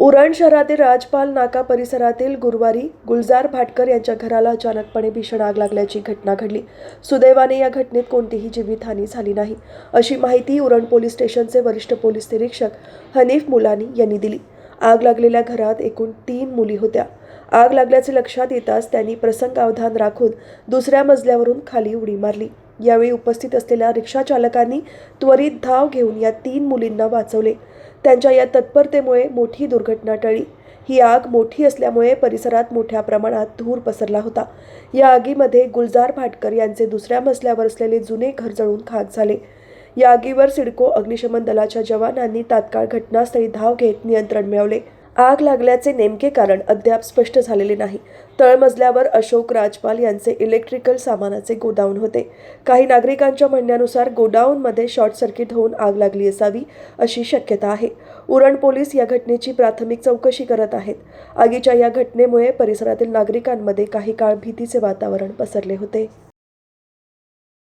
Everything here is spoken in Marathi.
उरण शहरातील राजपाल नाका परिसरातील गुरुवारी गुलजार भाटकर यांच्या घराला अचानकपणे भीषण आग लागल्याची घटना घडली. सुदैवाने या घटनेत कोणतीही जीवितहानी झाली नाही अशी माहिती उरण पोलीस स्टेशनचे वरिष्ठ पोलीस निरीक्षक हनीफ मुलानी यांनी दिली. आग लागलेल्या घरात एकूण तीन मुली होत्या. आग लागल्याचे लक्षात येताच त्यांनी प्रसंगावधान राखून दुसऱ्या मजल्यावरून खाली उडी मारली. यावेळी उपस्थित असलेल्या रिक्षा चालकांनी त्वरित धाव घेऊन या तीन मुलींना वाचवले. त्यांच्या या तत्परतेमुळे मोठी दुर्घटना टळली. ही आग मोठी असल्यामुळे परिसरात मोठ्या प्रमाणात धूर पसरला होता. या आगीमध्ये गुलजार भाटकर यांचे दुसऱ्या मजल्यावर असलेले जुने घर जळून खाक झाले. या आगीवर सिडको अग्निशमन दलाच्या जवानांनी तात्काळ घटनास्थळी धाव घेत नियंत्रण मिळवले. आग लागल्याचे नेमके कारण अद्याप स्पष्ट झालेले नाही. तळमजल्यावर अशोक राजपाल यांचे इलेक्ट्रिकल सामानाचे गोडाऊन होते. काही नागरिकांच्या म्हणण्यानुसार गोडाऊनमध्ये शॉर्ट सर्किट होऊन आग लागली असावी अशी शक्यता आहे. उरण पोलीस या घटनेची प्राथमिक चौकशी करत आहेत. आगीच्या या घटनेमुळे परिसरातील नागरिकांमध्ये काही काळ भीतीचे वातावरण पसरले होते.